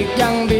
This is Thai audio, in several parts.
ปีกยังบิ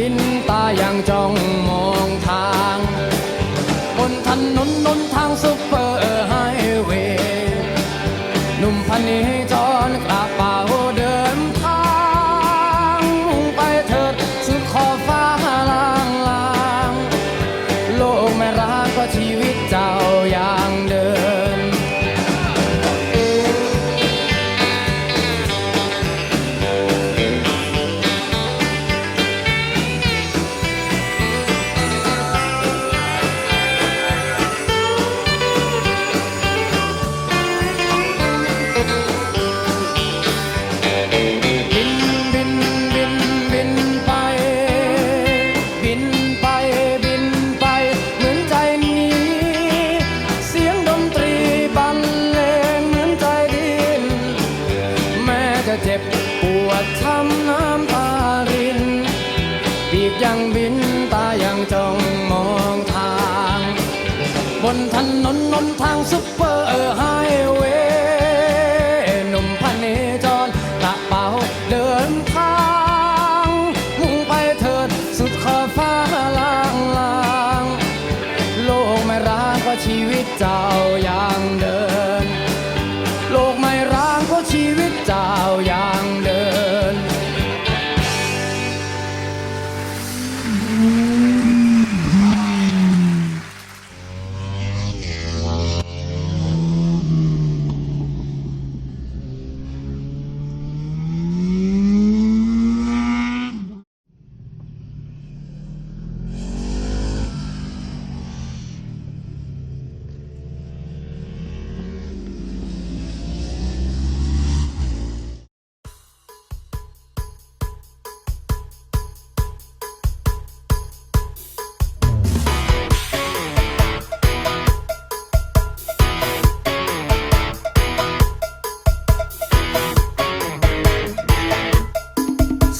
ปวดช้ำน้ำตาริน ปีกยังบินตายังจ้องมองทาง บนถนนนนทางซุปเปอร์ไฮ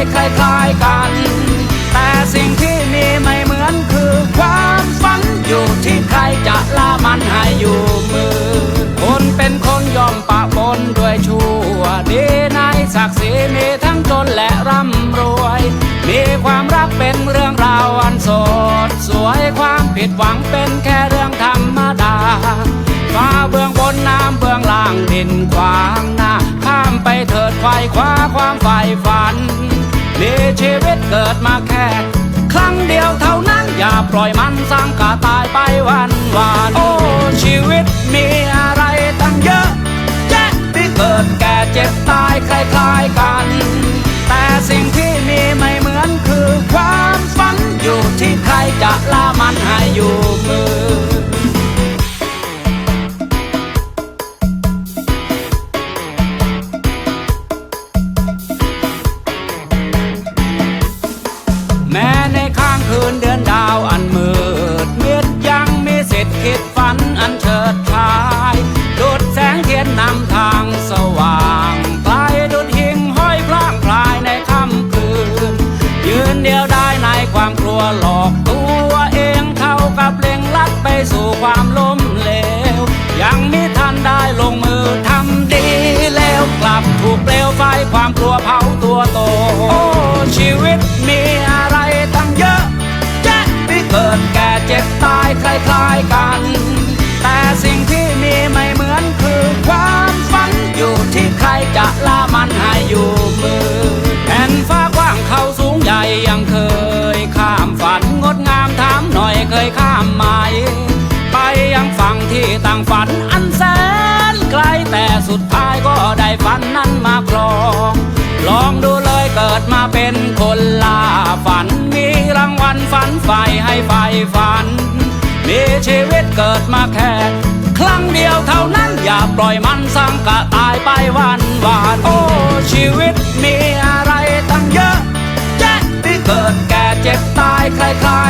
ายคล้ายๆกัน แต่สิ่งที่มีไม่เหมือนคือความฝันอยู่ที่ใครจะล่ามันให้อยู่มือ คนเป็นคนยอมปะปนด้วยชั่วดีในศักดิ์ศรีมีทั้งจนและร่ำรวย มีความรักเป็นเรื่องราวอันสดสวยความผิดหวังเป็นแค่เรื่องธรรมดาฟ้าเบื้องบนน้ำเบื้องล่างดินขวางหน้าข้ามไปเถิดไฟคว้าความใฝ่ฝัน มีชีวิตเกิดมาแค่ ครั้งเดียวเท่านั้นอย่าปล่อยมันสร้างกาตายไปวันวานโอ้ชีวิตมีอะไรตั้งเยอะแยะที่เกิดแก่เจ็บตายคล้ายๆกัน แต่สิ่งที่มีไม่เหมือนคือความฝันอยู่ที่ใครจะล่ามันให้อยู่มือ อันเฉิดฉายดุดแสงเทียนนำทางสว่างไกลดุดหิ่งห้อยพลางพลายในค่ำคืน ยืนเดียวได้ในความกลัวหลอกตัวเองเท่ากับเล็งลัดไปสู่ความล้มเหลว ยังมิทันได้ลงมือทำดีแล้วกลับถูกเปลวไฟความกลัวเผาตัวโต โอ้ชีวิตมีอะไรตั้งเยอะแยะที่เกิดแก่เจ็บตายคล้ ต่างฝันอันแสนไกลแต่สุดท้ายก็ได้ฝันนั้นมาครอง ลองดูเลยเกิดมาเป็นคนล่าฝัน มีรางวัลฝันใฝ่ให้ใฝ่ฝัน มีชีวิตเกิดมาแค่ครั้งเดียวเท่านั้นอย่าปล่อยมันสังกะตายไปวันวานโอ้ชีวิตมีอะไรตั้งเยอะแยะที่เกิดแก่เจ็บตายคล้าย